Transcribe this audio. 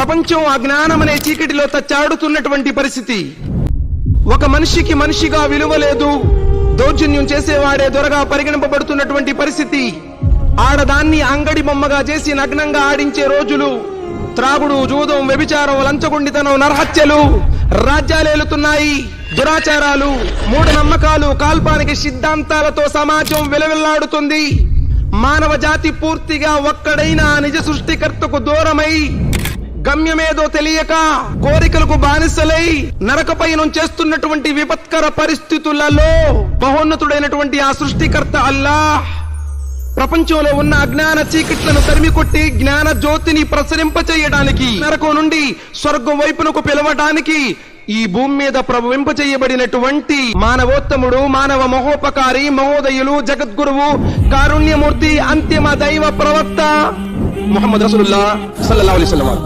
ప్రపంచం అజ్ఞానం అనే చీకటిలో తచ్చాడుతున్నటువంటి పరిస్థితి. ఒక మనిషికి మనిషిగా విలువ లేదు దౌర్జన్యం చేసేవాడే దొరగా పరిగణింపబడుతున్నటువంటి పరిస్థితి. ఆడదాన్ని అంగడి బొమ్మగా చేసి నగ్నంగా ఆడించే రోజులు త్రాగుడు జూదం వ్యభిచారం లంచగొండితనం నరహత్యలు రాజ్యాలేలుతున్నాయి దురాచారాలు మూఢనమ్మకాలు కాల్పానికి సిద్ధాంతాలతో సమాజం విలవిల్లాడుతుంది. మానవ జాతి పూర్తిగా ఒక్కడైనా నిజ సృష్టికర్తకు దూరమై గమ్యమేదో తెలియక కోరికలకు బానిసలై నరకపై చేస్తున్నటువంటి విపత్కర పరిస్థితులలో బహోన్నతుడైనటువంటి ఆ సృష్టికర్త అల్లాహ్ ప్రపంచంలో ఉన్న అజ్ఞాన చీకట్లను తరిమికొట్టి జ్ఞాన జ్యోతిని ప్రసరింప చేయడానికి నరకం నుండి స్వర్గం వైపునకు పిలవడానికి ఈ భూమి మీద ప్రవహింప చేయబడినటువంటి మానవోత్తముడు మానవ మహోపకారి మహోదయులు జగద్గురువు కారుణ్యమూర్తి అంతిమ దైవ ప్రవక్త ముహమ్మద్ రసూలుల్లాహ్ సల్లల్లాహు అలైహి వసల్లం.